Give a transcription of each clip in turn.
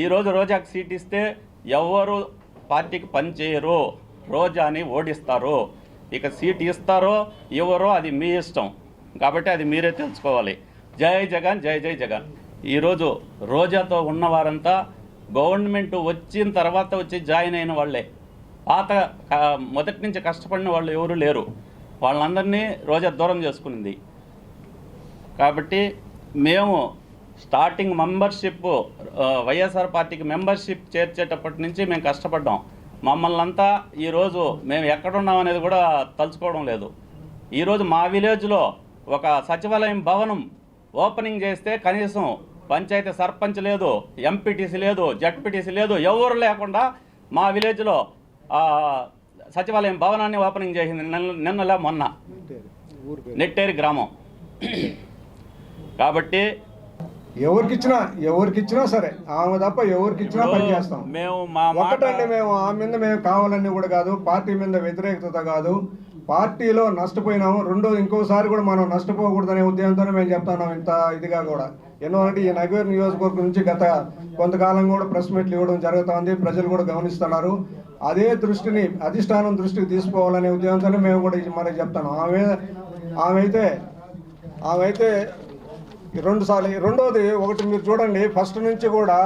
ఈరోజు రోజాకి సీట్ ఇస్తే ఎవరు పార్టీకి పనిచేయరు రోజాని ఓడిస్తారు. ఇక సీట్ ఇస్తారో ఇవ్వరో అది మీ ఇష్టం. కాబట్టి అది మీరే తెలుసుకోవాలి. జై జగన్ జై జై జగన్. ఈరోజు రోజాతో ఉన్నవారంతా గవర్నమెంట్ వచ్చిన తర్వాత వచ్చి జాయిన్ అయిన వాళ్ళే. పాత మొదటి నుంచి కష్టపడిన వాళ్ళు ఎవరు లేరు. వాళ్ళందరినీ రోజా దూరం చేసుకునింది. కాబట్టి మేము స్టార్టింగ్ మెంబర్షిప్ వైఎస్ఆర్ పార్టీకి మెంబర్షిప్ చేర్చేటప్పటి నుంచి మేము కష్టపడ్డాం. మమ్మల్ని అంతా ఈరోజు మేము ఎక్కడున్నాం అనేది కూడా తలుచుకోవడం లేదు. ఈరోజు మా విలేజ్లో ఒక సచివాలయం భవనం ఓపెనింగ్ చేస్తే కనీసం పంచాయతీ సర్పంచ్ లేదు ఎంపీటీసీ లేదు జడ్పీటీసీ లేదు ఎవరు లేకుండా మా విలేజ్లో సచివాలయం భవనాన్ని ఓపెనింగ్ చేసింది నిన్న నిన్నలే మొన్న. నెట్టేరి గ్రామం. కాబట్టి ఎవరికి ఇచ్చినా ఎవరికి ఇచ్చినా సరే ఆమె తప్ప ఎవరికి ఇచ్చినా పని చేస్తాం మేము ఒకటండి మేము ఆమె మీద మేము కావాలని కూడా కాదు పార్టీ మీద వ్యతిరేకత కాదు. పార్టీలో నష్టపోయినాము రెండో ఇంకోసారి కూడా మనం నష్టపోకూడదనే ఉద్దేశంతోనే మేము చెప్తున్నాం ఇంత ఇదిగా కూడా. ఎందుకంటే ఈ నగర్ నియోజకవర్గం నుంచి గత కొంతకాలం కూడా ప్రెస్ మీట్లు ఇవ్వడం జరుగుతోంది ప్రజలు కూడా గమనిస్తున్నారు. అదే దృష్టిని అధిష్టానం దృష్టికి తీసుకోవాలనే ఉద్దేశంతోనే మేము కూడా మనకి చెప్తాను ఆమె ఆమె అయితే ఆమె అయితే రెండు సార్లు రెండోది ఒకటి మీరు చూడండి ఫస్ట్ నుంచి కూడా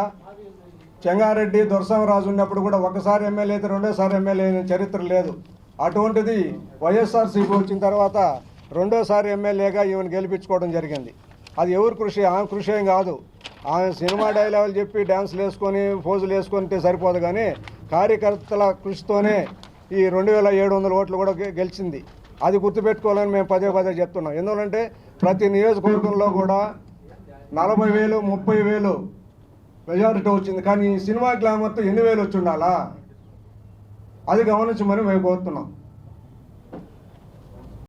చెంగారెడ్డి దొరసామరాజు ఉన్నప్పుడు కూడా ఒకసారి ఎమ్మెల్యే అయితే రెండోసారి ఎమ్మెల్యే అయిన చరిత్ర లేదు. అటువంటిది వైఎస్ఆర్సీపీ వచ్చిన తర్వాత రెండోసారి ఎమ్మెల్యేగా ఈమెను గెలిపించుకోవడం జరిగింది. అది ఎవరి కృషి? ఆమె కృషి ఏం కాదు. ఆమె సినిమా డైలాగులు చెప్పి డ్యాన్సులు వేసుకొని ఫోజులు వేసుకుంటే సరిపోదు కానీ కార్యకర్తల కృషితోనే ఈ రెండు వేల ఏడు వందల ఓట్లు కూడా గెలిచింది. అది గుర్తుపెట్టుకోవాలని మేము పదే పదే చెప్తున్నాం. ఎందుకంటే ప్రతి నియోజకవర్గంలో కూడా నలభై వేలు ముప్పై వేలు మెజారిటీ వచ్చింది. కానీ ఈ సినిమా గ్లామర్తో ఎన్ని వేలు వచ్చి ఉండాలా? అది గమనించమని మేము కోరుతున్నాం